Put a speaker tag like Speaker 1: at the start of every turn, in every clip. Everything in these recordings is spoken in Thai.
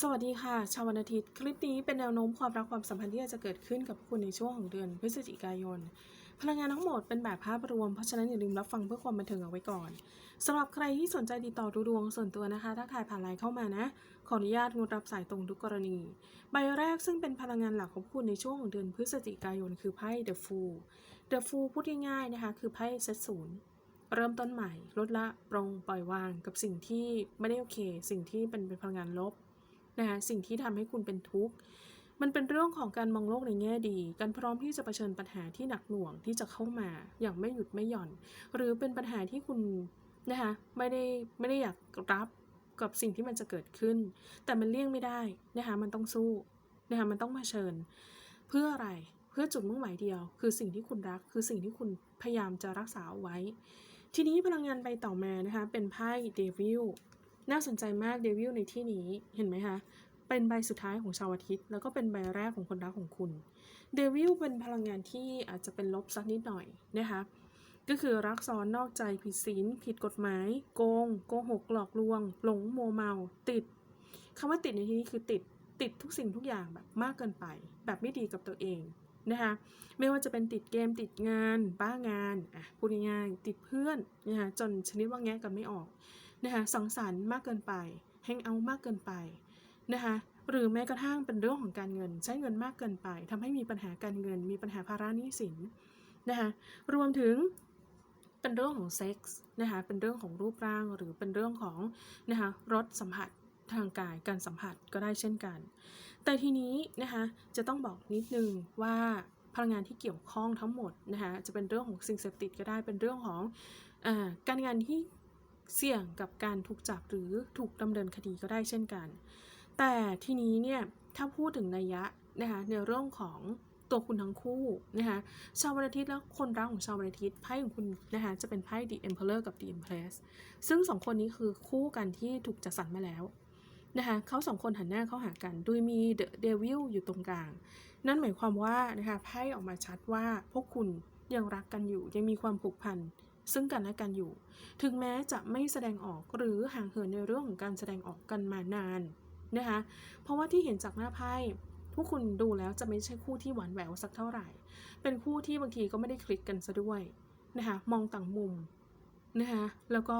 Speaker 1: สวัสดีค่ะ ชาววันอาทิตย์ คลิปนี้เป็นแนวโน้มความรักความสัมพันธ์ที่อาจจะเกิดขึ้นกับคุณในช่วงของเดือนพฤศจิกายน พลังงานทั้งหมดเป็นแบบภาพรวม เพราะฉะนั้นอย่าลืมรับฟังเพื่อความบันเทิงเอาไว้ก่อนสำหรับใครที่สนใจติดต่อดูดวงส่วนตัวนะคะ ถ้าถ่ายผ่านไลน์เข้ามานะ ขออนุญาตงดรับสายตรงทุกกรณี ใบแรกซึ่งเป็นพลังงานหลักของคุณในช่วงของเดือนพฤศจิกายน คือไพ่ The Fool The Fool พูดง่ายๆนะคะคือไพ่เซตศูนย์เริ่มต้นใหม่ ลดละปรงปล่อยวางกับสิ่งที่ไม่ได้โอเค สิ่งที่เป็นเป็นพลังงานลบ นะคะสิ่งที่ทำให้คุณเป็นทุกข์มันเป็นเรื่องของการมองโลกในแง่ดี การพร้อมที่จะเผชิญปัญหาที่หนักหน่วงที่จะเข้ามาอย่างไม่หยุดไม่หย่อน หรือเป็นปัญหาที่คุณนะคะไม่ได้ไม่ได้อยากรับกับสิ่งที่มันจะเกิดขึ้น แต่มันเลี่ยงไม่ได้นะคะมันต้องสู้นะคะมันต้องเผชิญ เพื่ออะไรเพื่อจุดมุ่งหมายเดียว คือสิ่งที่คุณรัก คือสิ่งที่คุณพยายามจะรักษาเอาไว้ ทีนี้พลังงานใบต่อมานะคะเป็นไพ่เดวิล น่าสนใจมากเดวิลในที่นี้เห็นไหมคะเป็นใบสุดท้ายของชาวอาทิตย์ แล้วก็เป็นใบแรกของคนรักของคุณเดวิลเป็นพลังงานที่อาจจะเป็นลบสักนิดหน่อยนะคะก็คือรักซ้อนนอกใจผิดศีลผิดกฎหมาย โกง โกหกหลอกลวง หลงโมเมา ติดคำว่าติดในที่นี้คือติดติดทุกสิ่งทุกอย่างแบบมากเกินไป แบบไม่ดีกับตัวเองนะคะไม่ว่าจะเป็นติดเกมติดงาน บ้างานอะพูดง่ายๆติดเพื่อนนะคะจนชนิดว่าแงะกันไม่ออก นะคะสังสรรค์มากเกินไปแฮงเอาท์มากเกินไปนะคะหรือแม้กระทั่งเป็นเรื่องของการเงิน ใช้เงินมากเกินไปทำให้มีปัญหาการเงิน มีปัญหาภาระหนี้สินนะคะรวมถึงเป็นเรื่องของเซ็กส์นะคะเป็นเรื่องของรูปร่างหรือเป็นเรื่องของนะคะรสสัมผัสทางกายการสัมผัสก็ได้เช่นกัน แต่ทีนี้นะคะจะต้องบอกนิดนึงว่าพลังงานที่เกี่ยวข้องทั้งหมดนะคะจะเป็นเรื่องของสิ่งเสพติดก็ได้เป็นเรื่องของอการงานที่ เสี่ยงกับการถูกจับหรือถูกดำเนินคดีก็ได้เช่นกัน แต่ทีนี้เนี่ยถ้าพูดถึงนัยยะนะคะในเรื่องของตัวคุณทั้งคู่นะคะชาววันอาทิตย์และคนรักของชาววันอาทิตย์ไพ่ของคุณนะคะจะเป็นไพ่ The Emperor กับ The Empress ซึ่งสองคนนี้คือคู่กันที่ถูกจัดสรรมาแล้วนะคะเขาสองคนหันหน้าเข้าหากัน โดยมีเดอะเดวิลอยู่ตรงกลาง นั่นหมายความว่านะคะไพ่ออกมาชัดว่าพวกคุณยังรักกันอยู่ยังมีความผูกพัน ซึ่งกันและกันอยู่ ถึงแม้จะไม่แสดงออกหรือห่างเหินในเรื่องของการแสดงออกกันมานานนะคะ เพราะว่าที่เห็นจากหน้าไพ่พวกคุณดูแล้วจะไม่ใช่คู่ที่หวานแหววสักเท่าไหร่ เป็นคู่ที่บางทีก็ไม่ได้คลิกกันซะด้วยนะคะมองต่างมุมนะคะแล้วก็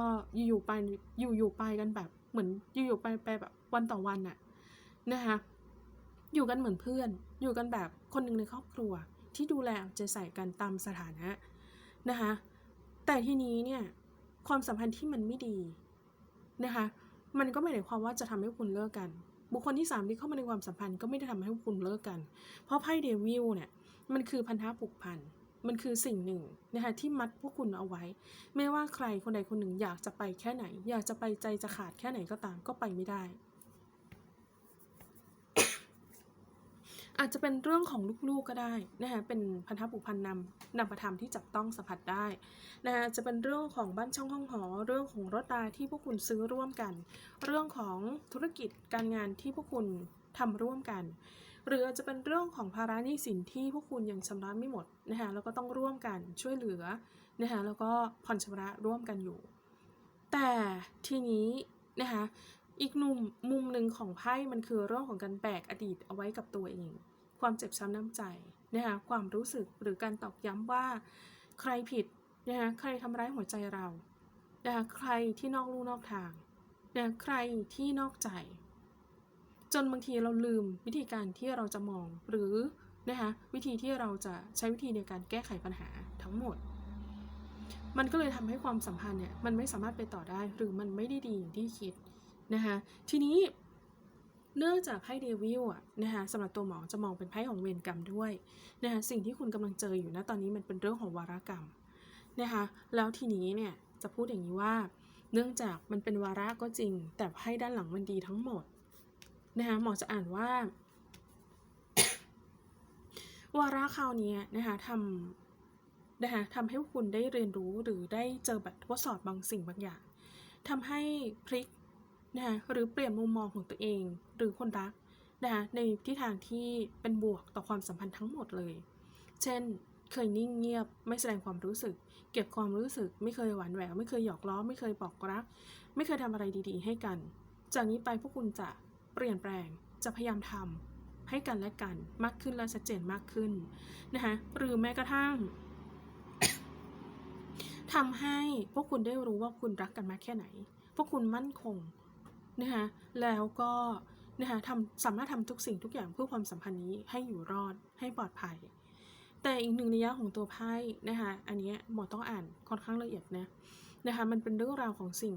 Speaker 1: อยู่ๆไปอยู่ๆไปกันแบบเหมือนอยู่ๆไปไปแบบวันต่อวันน่ะนะคะอยู่กันเหมือนเพื่อน อยู่กันแบบคนหนึ่งในครอบครัวที่ดูแลเอาใจใส่กันตามสถานะนะคะ แต่ทีนี้เนี่ยความสัมพันธ์ที่มันไม่ดีนะคะ มันก็ไม่ได้ความว่าจะทำให้คุณเลิกกัน บุคคลที่สามที่เข้ามาในความสัมพันธ์ก็ไม่ได้ทำให้คุณเลิกกัน เพราะไพ่เดวิลเนี่ยมันคือพันธะผูกพันมันคือสิ่งหนึ่งนะคะที่มัดพวกคุณเอาไว้ ไม่ว่าใครคนใดคนหนึ่งอยากจะไปแค่ไหน อยากจะไปใจจะขาดแค่ไหนก็ตามก็ไปไม่ได้ อาจจะเป็นเรื่องของลูกๆก็ได้นะคะเป็นพันธะผูกพันนำนำประธรรมที่จับต้องสัมผัสได้นะคะจะเป็นเรื่องของบ้านช่องห้องหอ เรื่องของรถราที่พวกคุณซื้อร่วมกัน เรื่องของธุรกิจการงานที่พวกคุณทำร่วมกัน หรืออาจจะเป็นเรื่องของภาระหนี้สินที่พวกคุณยังชำระไม่หมดนะคะแล้วก็ต้องร่วมกันช่วยเหลือนะคะแล้วก็ผ่อนชำระร่วมกันอยู่ แต่ทีนี้นะคะ อีกมุมมุมหนึ่งของไพ่มันคือเรื่องของการแบกอดีตเอาไว้กับตัวเอง ความเจ็บช้ำน้ำใจนะคะความรู้สึกหรือการตอกย้ำว่า ใครผิดนะคะใครทำร้ายหัวใจเรานะคะใครที่นอกลู่นอกทางนะคะใครที่นอกใจ จนบางทีเราลืมวิธีการที่เราจะมองหรือนะคะวิธีที่เราจะใช้วิธีในการแก้ไขปัญหาทั้งหมด มันก็เลยทำให้ความสัมพันธ์เนี่ยมันไม่สามารถไปต่อได้หรือมันไม่ได้ดีอย่างที่คิด นะคะทีนี้เนื่องจากไพ่เดวิลอะนะคะสำหรับตัวหมอจะมองเป็นไพ่ของเวรกรรมด้วยนะคะสิ่งที่คุณกำลังเจออยู่นะตอนนี้มันเป็นเรื่องของวารกรรมนะคะแล้วทีนี้เนี่ยจะพูดอย่างนี้ว่า เนื่องจากมันเป็นวาระก็จริง แต่ไพ่ด้านหลังมันดีทั้งหมดนะคะหมอจะอ่านว่าวาระคราวนี้นะคะทำนะคะทำให้คุณได้เรียนรู้หรือได้เจอแบบทดสอบบางสิ่งบางอย่างทำให้พลิก นะคะหรือเปลี่ยนมุมมองของตัวเอง หรือคนรักนะคะในทิศทางที่เป็นบวกต่อความสัมพันธ์ทั้งหมดเลย เช่น เคยนิ่งเงียบ ไม่แสดงความรู้สึก เก็บความรู้สึก ไม่เคยหวานแหวว ไม่เคยหยอกล้อ ไม่เคยบอกรัก ไม่เคยทำอะไรดีๆ ให้กัน จากนี้ไปพวกคุณจะเปลี่ยนแปลง จะพยายามทำให้กันและกันมากขึ้นและชัดเจนมากขึ้นนะคะหรือแม้กระทั่งทำให้พวกคุณได้รู้ว่าคุณรักกันมากแค่ไหน พวกคุณมั่นคง นะคะแล้วก็นะคะทำสามารถทำทุกสิ่งทุกอย่างเพื่อความสัมพันธ์นี้ให้อยู่รอดให้ปลอดภัย แต่อีกหนึ่งนัยยะของตัวไพ่นะคะอันนี้หมอต้องอ่านค่อนข้างละเอียดนะนะคะมันเป็นเรื่องราวของสิ่ง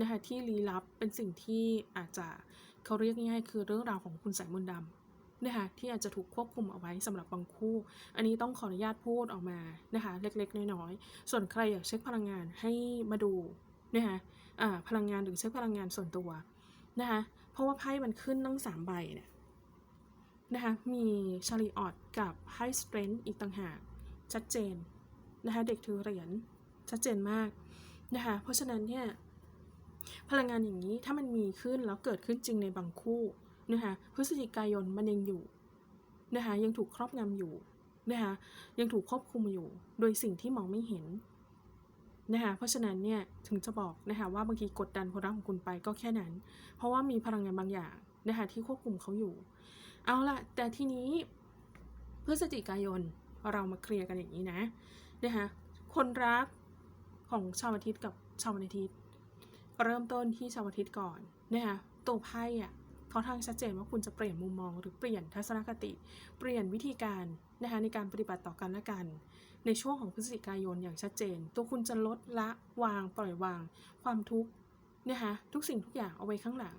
Speaker 1: นะคะที่ลี้ลับเป็นสิ่งที่อาจจะเขาเรียกง่ายๆคือเรื่องราวของคุณสายมนต์ดำนะคะที่อาจจะถูกควบคุมเอาไว้สำหรับบางคู่ อันนี้ต้องขออนุญาตพูดออกมานะคะเล็กๆ น้อยๆ ส่วนใครอยากเช็คพลังงานให้มาดูนะคะพลังงานหรือเช็คพลังงานส่วนตัว นะคะเพราะว่าไพ่มันขึ้นตั้งสามใบเนี่ยนะคะมีชาริออตกับไพ่สเตรนท์อีกต่างหาก ชัดเจนนะคะเด็กถือเหรียญชัดเจนมากนะคะเพราะฉะนั้นเนี่ยพลังงานอย่างนี้ถ้ามันมีขึ้นแล้วเกิดขึ้นจริงในบางคู่นะคะพฤศจิกายนมันยังอยู่นะคะยังถูกครอบงำอยู่นะคะยังถูกควบคุมอยู่ โดยสิ่งที่มองไม่เห็น นะคะเพราะฉะนั้นเนี่ยถึงจะบอกนะคะว่าบางทีกดดันคนรักของคุณไปก็แค่นั้น เพราะว่ามีพลังงานบางอย่างนะคะที่ควบคุมเขาอยู่ เอาละแต่ทีนี้พฤศจิกายนเรามาเคลียร์กันอย่างนี้นะนะคะคนรักของชาวอาทิตย์กับชาววันอาทิตย์เริ่มต้นที่ชาวอาทิตย์ก่อนนะคะตัวไพ่อะเขาทางชัดเจนว่าคุณจะเปลี่ยนมุมมอง หรือเปลี่ยนทัศนคติ เปลี่ยนวิธีการนะคะในการปฏิบัติต่อกันและกัน ในช่วงของพฤศจิกายนอย่างชัดเจน ตัวคุณจะลดละวางปล่อยวาง ความทุกข์นะคะทุกสิ่งทุกอย่างเอาไว้ข้างหลัง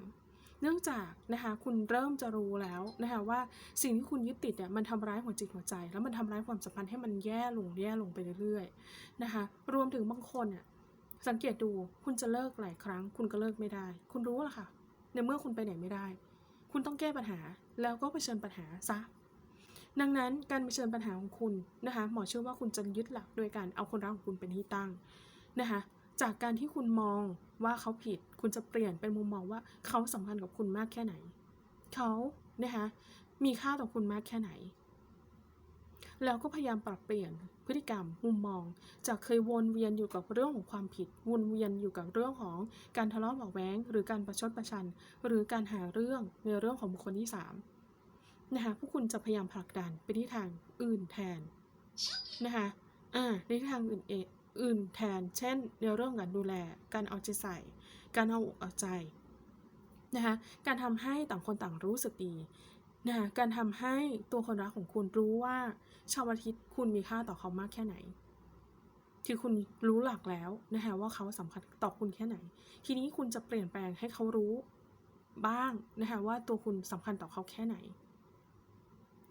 Speaker 1: เนื่องจากนะคะคุณเริ่มจะรู้แล้วนะคะว่าสิ่งที่คุณยึดติดเนี่ยมันทำร้ายหัวจิตหัวใจ แล้วมันทำร้ายความสัมพันธ์ให้มันแย่ลงแย่ลงไปเรื่อยๆนะคะรวมถึงบางคนอะสังเกตดูคุณจะเลิกหลายครั้ง คุณก็เลิกไม่ได้ คุณรู้แหละค่ะในเมื่อคุณไปไหนไม่ได้ คุณต้องแก้ปัญหาแล้วก็เผชิญปัญหาซะ ดังนั้นการเผชิญปัญหาของคุณนะคะ หมอเชื่อว่าคุณจะยึดหลักโดยการเอาคนรักของคุณเป็นที่ตั้งนะคะจากการที่คุณมองว่าเขาผิด คุณจะเปลี่ยนเป็นมุมมองว่าเขาสำคัญกับคุณมากแค่ไหน เขานะคะมีค่าต่อคุณมากแค่ไหน แล้วก็พยายามปรับเปลี่ยนพฤติกรรมมุมมอง จากเคยวนเวียนอยู่กับเรื่องของความผิด วนเวียนอยู่กับเรื่องของการทะเลาะเบาะแว้ง หรือการประชดประชัน หรือการหาเรื่องในเรื่องของบุคคลที่สาม นะคะพวกคุณจะพยายามผลักดันไปที่ทางอื่นแทนนะคะอ่าในทางอื่นเออื่นแทน เช่นในเรื่องการดูแล การเอาใจใส่ การเอาอกเอาใจนะคะการทำให้ต่างคนต่างรู้สึกดีนะคะการทำให้ตัวคนรักของคุณรู้ว่าชาวอาทิตย์คุณมีค่าต่อเขามากแค่ไหน คือคุณรู้หลักแล้วนะคะว่าเขาสำคัญต่อคุณแค่ไหน ทีนี้คุณจะเปลี่ยนแปลงให้เขารู้บ้างนะคะว่าตัวคุณสำคัญต่อเขาแค่ไหน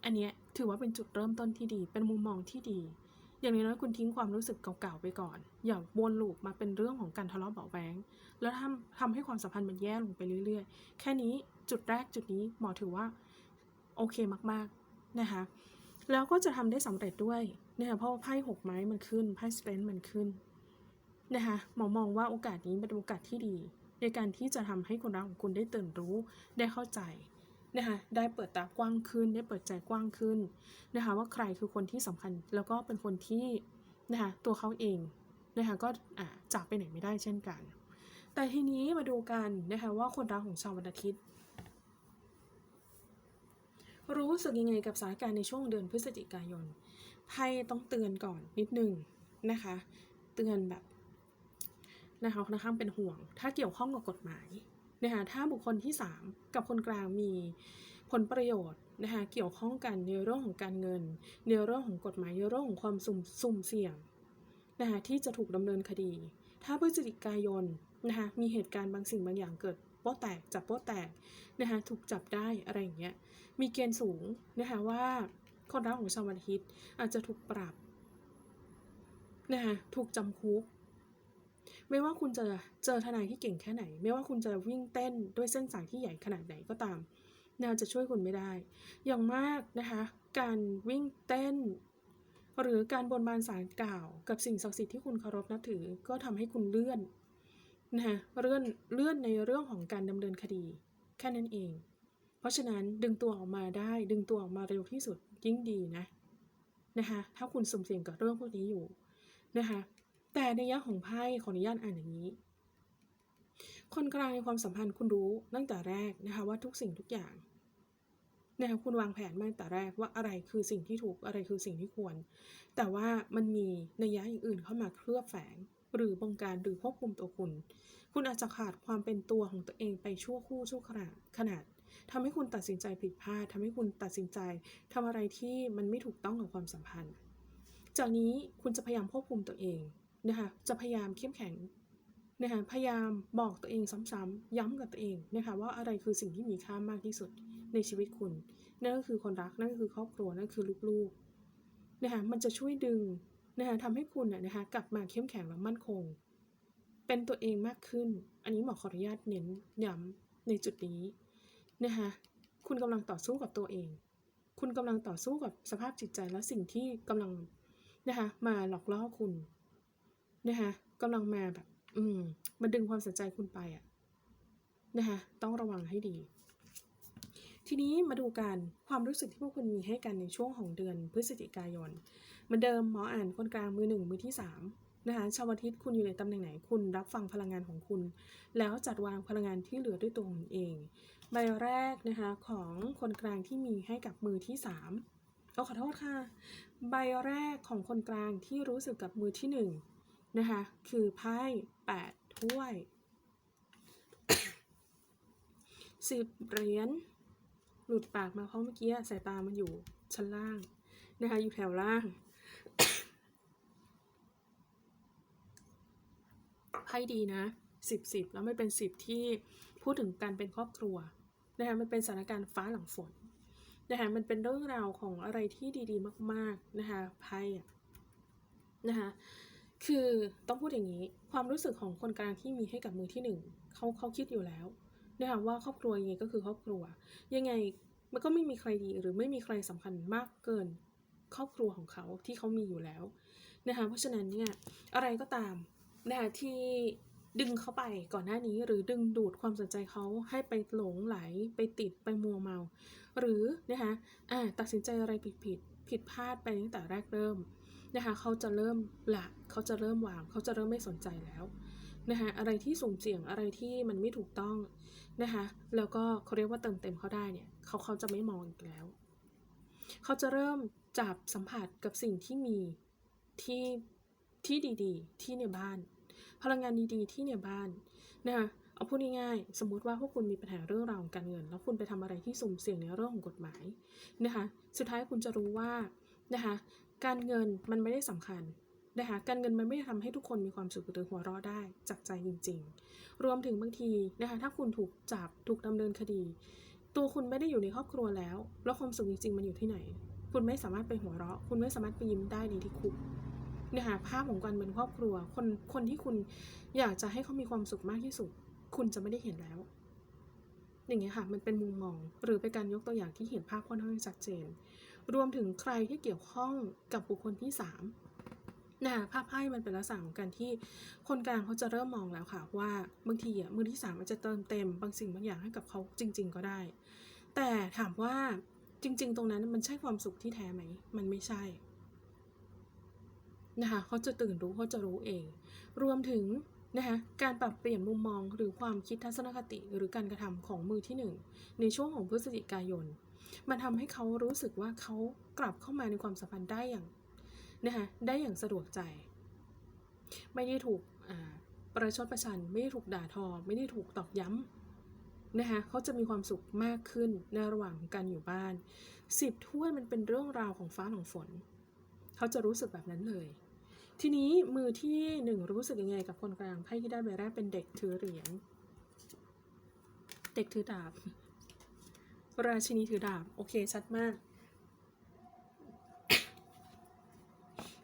Speaker 1: อันเนี้ยถือว่าเป็นจุดเริ่มต้นที่ดี เป็นมุมมองที่ดี อย่างน้อยๆคุณทิ้งความรู้สึกเก่าๆไปก่อน อย่าวนลูปมาเป็นเรื่องของการทะเลาะเบาแวงแล้วทำทำให้ความสัมพันธ์มันแย่ลงไปเรื่อย ๆ แค่นี้จุดแรกจุดนี้หมอถือว่าโอเคมากๆนะคะแล้วก็จะทำได้สำเร็จด้วยนะคะเพราะว่าไพ่หกไม้มันขึ้นไพ่สเตนมันขึ้นนะคะหมอมองว่าโอกาสนี้เป็นโอกาสที่ดี ในการที่จะทำให้คนรักของคุณได้ตื่นรู้ได้เข้าใจ นะคะได้เปิดตากว้างขึ้น ได้เปิดใจกว้างขึ้นนะคะว่าใครคือคนที่สำคัญแล้วก็เป็นคนที่นะคะตัวเขาเองนะคะก็จากไปไหนไม่ได้เช่นกัน แต่ทีนี้มาดูกันนะคะว่าคนรักของชาววันอาทิตย์ รู้สึกยังไงกับสถานการณ์ในช่วงเดือนพฤศจิกายนไพ่ต้องเตือนก่อนนิดนึงนะคะ เตือนแบบนะคะค่อนข้างเป็นห่วง ถ้าเกี่ยวข้องกับกฎหมาย นะคะถ้าบุคคลที่ 3 กับคนกลางมีผลประโยชน์นะคะเกี่ยวข้องกันในเรื่องของการเงิน ในเรื่องของกฎหมายในเรื่องของความสุ่มสุ่มเสี่ยงนะคะที่จะถูกดำเนินคดี ถ้าพฤศจิกายนนะคะมีเหตุการณ์บางสิ่งบางอย่างเกิดโป๊ะแตกจับโป๊ะแตกนะคะถูกจับได้อะไรอย่างเงี้ยมีเกณฑ์สูงนะคะว่าคนรักของชาววันอาทิตอาจจะถูกปรับนะคะถูกจำคุก ไม่ว่าคุณจะเจอทนายที่เก่งแค่ไหน ไม่ว่าคุณจะวิ่งเต้นด้วยเส้นสายที่ใหญ่ขนาดไหนก็ตามนาจะช่วยคุณไม่ได้ อย่างมากนะคะ การวิ่งเต้น หรือการบนบานสารกล่าว กับสิ่งศักดิ์สิทธิ์ที่คุณเคารพนับถือ ก็ทำให้คุณเลื่อนนะคะเลื่อนเลื่อนในเรื่องของการดำเนินคดี แค่นั้นเอง เพราะฉะนั้นดึงตัวออกมาได้ ดึงตัวออกมาเร็วที่สุดยิ่งดีนะนะคะถ้าคุณสมเสี่ยงกับเรื่องพวกนี้อยู่นะคะ แต่ในยะของไพ่ขออนุญาตอ่านอย่างนี้ คนกลางในความสัมพันธ์คุณรู้ตั้งแต่แรกนะคะว่าทุกสิ่งทุกอย่างนะคะคุณวางแผนมาตั้งแต่แรกว่าอะไรคือสิ่งที่ถูกอะไรคือสิ่งที่ควร แต่ว่ามันมีนัยยะอย่างอื่นเข้ามาเคลือบแฝง หรือบงการหรือควบคุมตัวคุณ คุณอาจจะขาดความเป็นตัวของตัวเองไปชั่วครู่ชั่วขณะขนาดทำให้คุณตัดสินใจผิดพลาดทำให้คุณตัดสินใจทำอะไรที่มันไม่ถูกต้องกับความสัมพันธ์ จากนี้คุณจะพยายามควบคุมตัวเอง นะคะจะพยายามเข้มแข็งนะคะพยายามบอกตัวเองซ้ำๆย้ำกับตัวเองนะคะว่าอะไรคือสิ่งที่มีค่ามากที่สุดในชีวิตคุณ นั่นก็คือคนรักนั่นก็คือครอบครัวนั่นคือลูกๆนะคะมันจะช่วยดึงนะคะทำให้คุณน่ะนะคะกลับมาเข้มแข็งและมั่นคง เป็นตัวเองมากขึ้น อันนี้หมอขออนุญาตเน้นย้ำในจุดนี้นะคะคุณกำลังต่อสู้กับตัวเอง คุณกำลังต่อสู้กับสภาพจิตใจและสิ่งที่กำลังนะคะมาหลอกล่อคุณ นะคะกำลังมาแบบ อืมมาดึงความสนใจคุณไปอะนะคะต้องระวังให้ดี ทีนี้มาดูกันความรู้สึกที่พวกคุณมีให้กันในช่วงของเดือนพฤศจิกายนเหมือนเดิมหมออ่านคนกลางมือหนึ่งมือที่สามนะคะชาวอาทิตย์คุณอยู่ในตำแหน่งไหนคุณรับฟังพลังงานของคุณ แล้วจัดวางพลังงานที่เหลือด้วยตัวคุณเอง ใบแรกนะคะของคนกลางที่มีให้กับมือที่สามเอาขอโทษค่ะ ใบแรกของคนกลางที่รู้สึกกับมือที่ห นะคะ คือไพ่แปดถ้วยสิบเหรียญหลุดปากมาเพราะเมื่อกี้สายตามันอยู่ชั้นล่างนะคะอยู่แถวล่างไพ่ดีนะสิบสิบแล้วไม่เป็นสิบที่พูดถึงการเป็นครอบครัวนะคะมันเป็นสถานการณ์ฟ้าหลังฝนนะคะมันเป็นเรื่องราวของอะไรที่ดีๆมาก ๆ นะคะไพ่อะนะคะ คือต้องพูดอย่างนี้ ความรู้สึกของคนกลางที่มีให้กับมือที่หนึ่งเขาเขาคิดอยู่แล้วนะคะว่าครอบครัวยังไงก็คือครอบครัว ยังไงมันก็ไม่มีใครดีหรือไม่มีใครสำคัญมากเกิน ครอบครัวของเขาที่เขามีอยู่แล้วนะคะเพราะฉะนั้นเนี่ยอะไรก็ตามนะคะที่ดึงเขาไปก่อนหน้านี้หรือดึงดูดความสนใจเขาให้ไปหลงไหลไปติดไปมัวเมา หรือนะคะอ่าตัดสินใจอะไรผิดผิดผิดพลาดไปตั้งแต่แรกเริ่ม นะคะเขาจะเริ่มละเขาจะเริ่มวาง เขาจะเริ่มไม่สนใจแล้วนะคะอะไรที่สุ่มเสี่ยงอะไรที่มันไม่ถูกต้องนะคะแล้วก็เขาเรียกว่าเติมเต็มเขาได้เนี่ยเขาเขาจะไม่มองอีกแล้ว เขาจะเริ่มจับสัมผัสกับสิ่งที่มีที่ที่ดีๆ ที่ในบ้าน พลังงานดีๆ ที่ในบ้านนะคะเอาพูดง่ายๆ สมมุติว่าพวกคุณมีปัญหาเรื่องราวการเงิน แล้วคุณไปทำอะไรที่สุ่มเสี่ยงในเรื่องของกฎหมายนะคะ สุดท้ายคุณจะรู้ว่านะคะ การเงินมันไม่ได้สำคัญนะคะการเงินมันไม่ได้ทำให้ทุกคนมีความสุขหรือหัวเราะได้จากใจจริง ๆ รวมถึงบางทีนะคะถ้าคุณถูกจับถูกดำเนินคดี ตัวคุณไม่ได้อยู่ในครอบครัวแล้ว แล้วความสุขจริง ๆ มันอยู่ที่ไหน คุณไม่สามารถไปหัวเราะ คุณไม่สามารถไปยิ้มได้ดีที่คุกนะคะภาพของการเป็นครอบครัวคนคนที่คุณอยากจะให้เขามีความสุขมากที่สุด คุณจะไม่ได้เห็นแล้ว อย่างเงี้ยค่ะมันเป็นมุมมองหรือเป็นการยกตัวอย่างที่เห็นภาพค่อนข้างชัดเจน รวมถึงใครที่เกี่ยวข้องกับบุคคลที่สามนะภาพไพ่มันเป็นลักษณะของการที่คนกลางเขาจะเริ่มมองแล้วค่ะ ว่าบางทีอะมือที่สามมันจะเติมเต็มบางสิ่งบางอย่างให้กับเขาจริง ๆ ก็ได้ แต่ถามว่าจริง ๆ ตรงนั้นมันใช่ความสุขที่แท้ไหม มันไม่ใช่นะคะเขาจะตื่นรู้เขาจะรู้เอง รวมถึงนะคะการปรับเปลี่ยนมุมมองหรือความคิดทัศนคติหรือการกระทำของมือที่หนึ่งในช่วงของพฤศจิกายน มันทำให้เขารู้สึกว่าเขากลับเข้ามาในความสัมพันธ์ได้อย่างนะคะได้อย่างสะดวกใจ ไม่ได้ถูกประชดประชัน ไม่ได้ถูกด่าทอ ไม่ได้ถูกตอกย้ำนะคะเขาจะมีความสุขมากขึ้นในระหว่างของการอยู่บ้านสิบถ้วยมันเป็นเรื่องราวของฟ้าของฝน เขาจะรู้สึกแบบนั้นเลย ทีนี้มือที่หนึ่งรู้สึกยังไงกับคนกลางไพ่ที่ได้ใบแรกเป็นเด็กถือเหรียญเด็กถือดาบ ราชินีถือดาบ โอเค ชัดมาก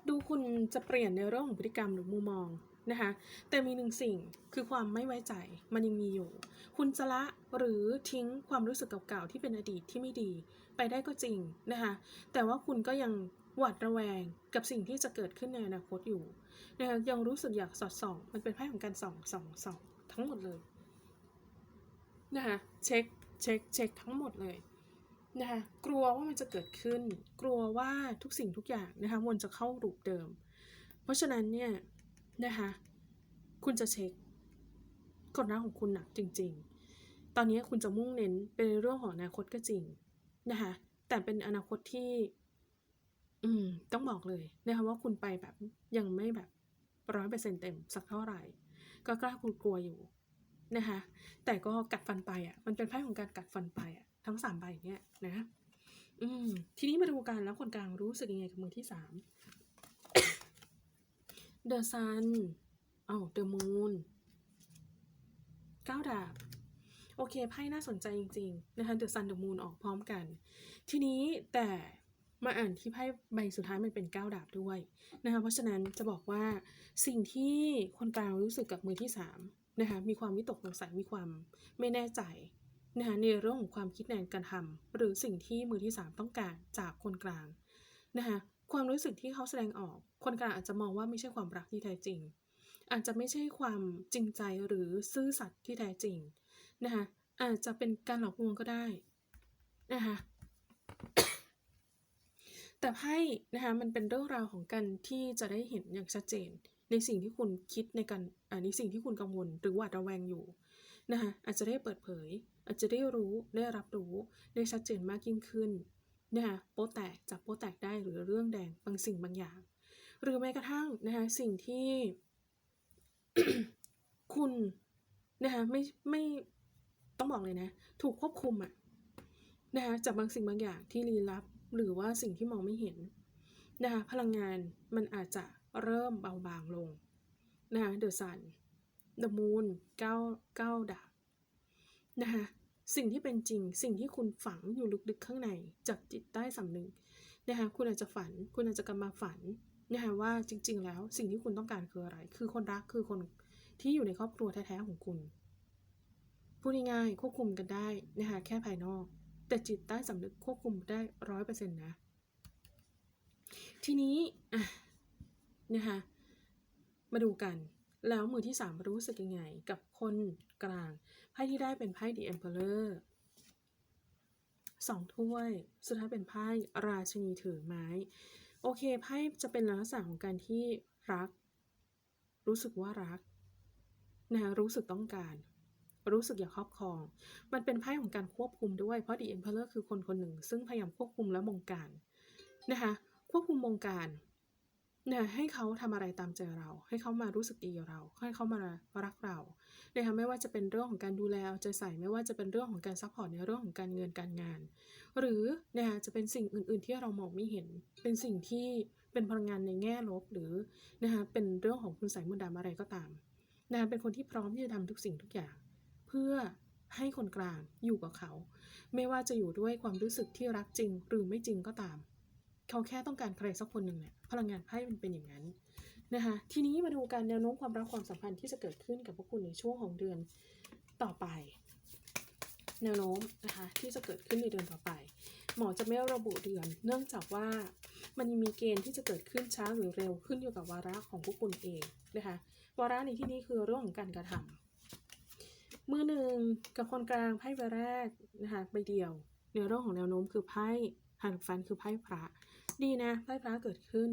Speaker 1: ดูคุณจะเปลี่ยนในเรื่องของพฤติกรรมหรือมุมมองนะคะ แต่มีหนึ่งสิ่งคือความไม่ไว้ใจมันยังมีอยู่ คุณจะละหรือทิ้งความรู้สึกเก่าๆที่เป็นอดีตที่ไม่ดี ไปได้ก็จริงนะคะแต่ว่าคุณก็ยังหวาดระแวงกับสิ่งที่จะเกิดขึ้นในอนาคตอยู่นะคะยังรู้สึกอยากสอดส่อง มันเป็นไพ่ของการส่องส่องส่องทั้งหมดเลยนะคะเช็ค เช็คเช็คทั้งหมดเลยนะคะกลัวว่ามันจะเกิดขึ้น กลัวว่าทุกสิ่งทุกอย่างนะคะวนจะเข้ารูปเดิม เพราะฉะนั้นเนี่ยนะคะคุณจะเช็คคนรักของคุณหนักจริง ๆ ตอนนี้คุณจะมุ่งเน้นเป็นเรื่องของอนาคตก็จริงนะคะแต่เป็นอนาคตที่ อืมต้องบอกเลยนะคะว่าคุณไปแบบยังไม่แบบร้อยเปอร์เซ็นต์เต็มสักเท่าไหร่ ก็กล้ากลัวอยู่ นะคะแต่ก็กัดฟันไปอะมันเป็นไพ่ของการกัดฟันไปอะทั้งสามใบเนี้ยนะอืมทีนี้มาดูกันแล้วคนกลางรู้สึกยังไงกับมือที่สาม The Sun อ้าว The Moon เก้าดาบโอเคไพ่น่าสนใจจริงๆนะคะ The Sun The Moon ออกพร้อมกัน ทีนี้แต่มาอ่านที่ไพ่ใบสุดท้ายมันเป็นเก้าดาบด้วยนะคะเพราะฉะนั้นจะบอกว่าสิ่งที่คนกลางรู้สึกกับมือที่สาม นะคะมีความวิตกสงสัยมีความไม่แน่ใจนะคะในเรื่องของความคิดในการทำหรือสิ่งที่มือที่สามต้องการจากคนกลางนะคะความรู้สึกที่เขาแสดงออก คนกลางอาจจะมองว่าไม่ใช่ความรักที่แท้จริง อาจจะไม่ใช่ความจริงใจหรือซื่อสัตย์ที่แท้จริงนะคะอาจจะเป็นการหลอกลวงก็ได้นะคะแต่ไพ่นะคะมันเป็นเรื่องราวของการที่จะได้เห็นอย่างชัดเจน ในสิ่งที่คุณคิดในการอ่าในสิ่งที่คุณกังวลหรือหวาดระแวงอยู่นะคะอาจจะได้เปิดเผย อาจจะได้รู้ได้รับรู้ได้ชัดเจนมากยิ่งขึ้นนะคะโป๊ะแตกจากโป๊ะแตกได้หรือเรื่องแดงบางสิ่งบางอย่าง หรือแม้กระทั่งนะคะสิ่งที่คุณนะคะไม่ไม่ต้องบอกเลยนะ ถูกควบคุมอะนะคะจากบางสิ่งบางอย่างที่ลี้ลับ หรือว่าสิ่งที่มองไม่เห็นนะคะพลังงานมันอาจจะ เริ่มเบาบางลงนะคะเดอะซันเดอะมูนเก้าเก้าดาบนะคะสิ่งที่เป็นจริงสิ่งที่คุณฝังอยู่ลึกๆข้างในจากจิตใต้สำนึกนะคะคุณอาจจะฝัน คุณอาจจะกำมาฝันนะคะว่าจริง ๆ แล้วสิ่งที่คุณต้องการคืออะไร คือคนรักคือคนที่อยู่ในครอบครัวแท้ๆของคุณพูดง่ายๆควบคุมกันได้นะคะแค่ภายนอก แต่จิตใต้สำนึกควบคุมได้ร้อยเปอร์เซ็นต์นะ ทีนี้อะ นะคะมาดูกันแล้วมือที่สามรู้สึกยังไงกับคนกลางไพ่ที่ได้เป็นไพ่ The Emperor สองถ้วย สุดท้ายเป็นไพ่ราชินีถือไม้ โอเคไพ่จะเป็นลักษณะของการที่รัก รู้สึกว่ารักนะคะรู้สึกต้องการ รู้สึกอยากครอบครอง มันเป็นไพ่ของการควบคุมด้วยเพราะ The Emperor คือคนคนหนึ่ง ซึ่งพยายามควบคุมและบงการนะคะควบคุมบงการ เนะให้เขาทำอะไรตามใจเรา ให้เขามารู้สึกดีกับเรา ให้เขามารักเรานะคะไม่ว่าจะเป็นเรื่องของการดูแลเอาใจใส่ไม่ว่าจะเป็นเรื่องของการซัพพอร์ตในเรื่องของการเงินการงาน หรือนะคะจะเป็นสิ่งอื่น ๆ ที่เรามองไม่เห็น เป็นสิ่งที่เป็นพลังงานในแง่ลบหรือนะคะเป็นเรื่องของคุณใส่มนต์ดำอะไรก็ตามนะคะเป็นคนที่พร้อมที่จะทำทุกสิ่งทุกอย่าง เพื่อให้คนกลางอยู่กับเขา ไม่ว่าจะอยู่ด้วยความรู้สึกที่รักจริงหรือไม่จริงก็ตาม เขาแค่ต้องการใครสักคนหนึ่งเนี่ยพลังงานไพ่มันเป็นอย่างนั้นนะคะทีนี้มาดูการแนวโน้มความรักความสัมพันธ์ที่จะเกิดขึ้นกับพวกคุณในช่วงของเดือนต่อไป แนวโน้มนะคะที่จะเกิดขึ้นในเดือนต่อไป หมอจะไม่ระบุเดือน เนื่องจากว่ามันมีเกณฑ์ที่จะเกิดขึ้นช้าหรือเร็วขึ้นอยู่กับวาระของพวกคุณเองนะคะวาระในที่นี้คือเรื่องของการกระทำมือหนึ่งกับคนกลางไพ่ใบแรกนะคะใบเดียวในเรื่องของแนวโน้มคือไพ่หันฟันคือไพ่พระ ดีนะไพ่พระเกิดขึ้น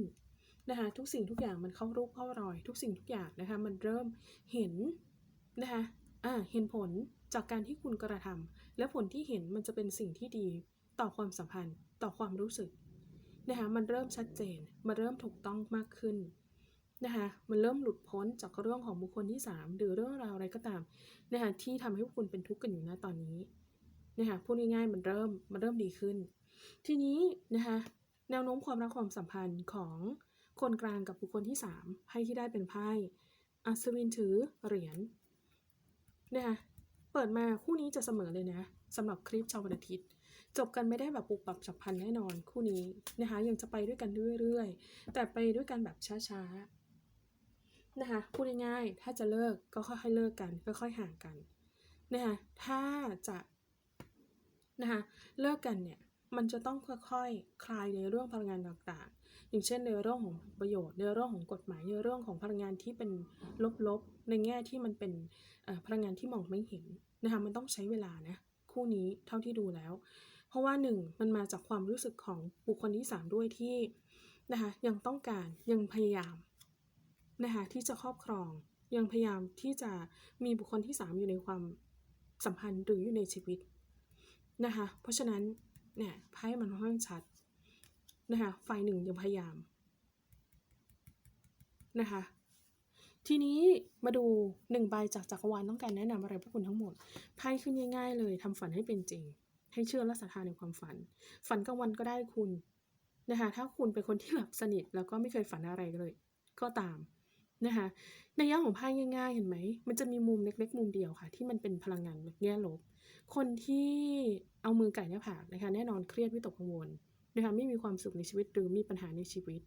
Speaker 1: นะคะทุกสิ่งทุกอย่างมันเข้ารูปเข้ารอย ทุกสิ่งทุกอย่างนะคะมันเริ่มเห็นนะคะอ่าเห็นผลจากการที่คุณกระทำและผลที่เห็นมันจะเป็นสิ่งที่ดีต่อความสัมพันธ์ ต่อความรู้สึกนะคะมันเริ่มชัดเจนมันเริ่มถูกต้องมากขึ้นนะคะมันเริ่มหลุดพ้นจากเรื่องของบุคคลที่ 3 หรือเรื่องราวอะไรก็ตามนะคะที่ทำให้คุณเป็นทุกข์กันอยู่นะตอนนี้นะคะพูดง่ายๆมันเริ่มมันเริ่มดีขึ้น ทีนี้นะคะ แนวโน้มความรักความสัมพันธ์ของคนกลางกับบุคคลที่ 3ไพ่ที่ได้เป็นไพ่อัศวินถือเหรียญนะคะเปิดมาคู่นี้จะเสมอเลยนะสำหรับคลิปชาววันอาทิตย์ จบกันไม่ได้แบบปุบปับฉับพลันแน่นอนคู่นี้นะคะยังจะไปด้วยกันเรื่อยๆ แต่ไปด้วยกันแบบช้าๆนะคะพูดง่ายๆถ้าจะเลิกก็ค่อยๆเลิกกันค่อยๆห่างกันนะคะถ้าจะนะคะเลิกกันเนี่ย มันจะต้องค่อยๆคลายในเรื่องพลังงานต่างๆ อย่างเช่นในเรื่องของประโยชน์ในเรื่องของกฎหมายในเรื่องของพลังงานที่เป็นลบๆ ในแง่ที่มันเป็นพลังงานที่มองไม่เห็นนะคะมันต้องใช้เวลานะคู่นี้เท่าที่ดูแล้ว เพราะว่าหนึ่งมันมาจากความรู้สึกของบุคคลที่ 3 ด้วยที่นะคะยังต้องการยังพยายามนะคะที่จะครอบครองยังพยายามที่จะมีบุคคลที่สามอยู่ในความสัมพันธ์หรืออยู่ในชีวิตนะคะเพราะฉะนั้น เนี่ยไพ่มันค่อนข้างชัดนะคะฝ่ายหนึ่งยังพยายามนะคะทีนี้มาดูหนึ่งใบจากจักรวาลต้องการแนะนำอะไรพวกคุณทั้งหมดไพ่ขึ้นง่ายๆเลยทำฝันให้เป็นจริง ให้เชื่อและศรัทธาในความฝัน ฝันกลางวันก็ได้คุณนะคะถ้าคุณเป็นคนที่หลับสนิทแล้วก็ไม่เคยฝันอะไรเลย ก็ตามนะคะในย่าของไพ่ง่ายๆ เห็นไหม มันจะมีมุมเล็กๆ มุมเดียวค่ะ ที่มันเป็นพลังงานแง่ลบ คนที่ เอามือไก่หน้าผากนะคะแน่นอนเครียดวิตกกังวลนะคะไม่มีความสุขในชีวิตหรือมีปัญหาในชีวิต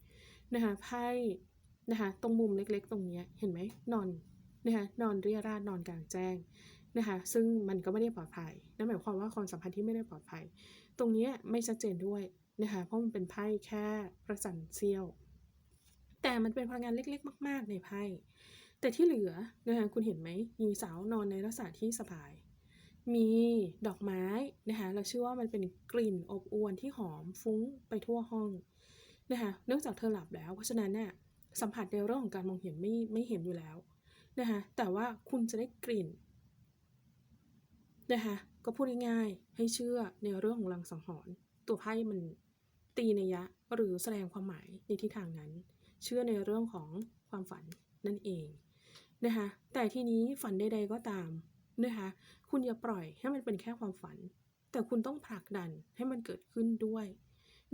Speaker 1: นะคะไพ่นะคะตรงมุมเล็กๆ ตรงนี้เห็นไหมนอนนะคะนอนเรียราดนอนกลางแจ้งนะคะซึ่งมันก็ไม่ได้ปลอดภัยนั่นหมายความว่าความสัมพันธ์ที่ไม่ได้ปลอดภัย ตรงนี้ไม่ชัดเจนด้วยนะคะเพราะมันเป็นไพ่แค่พระจันเสี้ยว แต่มันเป็นพลังงานเล็ก ๆ มาก ๆ ในไพ่แต่ที่เหลือนะคะคุณเห็นไหมมีสาวนอนในลักษณะที่สบาย มีดอกไม้นะคะเราเชื่อว่ามันเป็นกลิ่นอบอวลที่หอมฟุ้งไปทั่วห้องนะคะเนื่องจากเธอหลับแล้ว เพราะฉะนั้นเนี่ยสัมผัสในเรื่องของการมองเห็นไม่ไม่เห็นอยู่แล้วนะคะแต่ว่าคุณจะได้กลิ่นนะคะก็พูดง่ายๆให้เชื่อในเรื่องของลังสังหรณ์ตัวไพ่มันตีนัยยะหรือแสดงความหมายในทิศทางนั้น เชื่อในเรื่องของความฝันนั่นเองนะคะแต่ทีนี้ฝันใดๆก็ตาม นะคะคุณอย่าปล่อยให้มันเป็นแค่ความฝัน แต่คุณต้องผลักดันให้มันเกิดขึ้นด้วย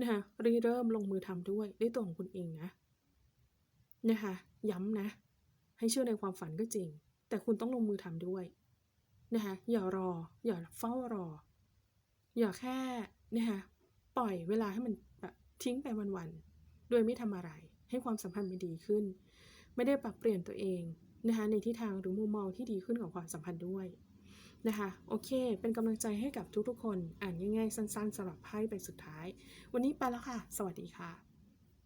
Speaker 1: นะคะรีเริ่มลงมือทำด้วยด้วยตัวของคุณเองนะนะคะย้ำนะ ให้เชื่อในความฝันก็จริง แต่คุณต้องลงมือทำด้วยนะคะอย่ารอ อย่าเฝ้ารอ อย่าแค่นะคะปล่อยเวลาให้มันแบบทิ้งไปวันๆโดยไม่ทำอะไร ให้ความสัมพันธ์มันดีขึ้น ไม่ได้ปรับเปลี่ยนตัวเอง นะคะในทิศทางหรือมุมมองที่ดีขึ้นของความสัมพันธ์ด้วยนะคะโอเค เป็นกำลังใจให้กับทุกๆคน อ่านง่ายๆ สั้นๆสำหรับไพ่ใบสุดท้าย วันนี้ไปแล้วค่ะ สวัสดีค่ะ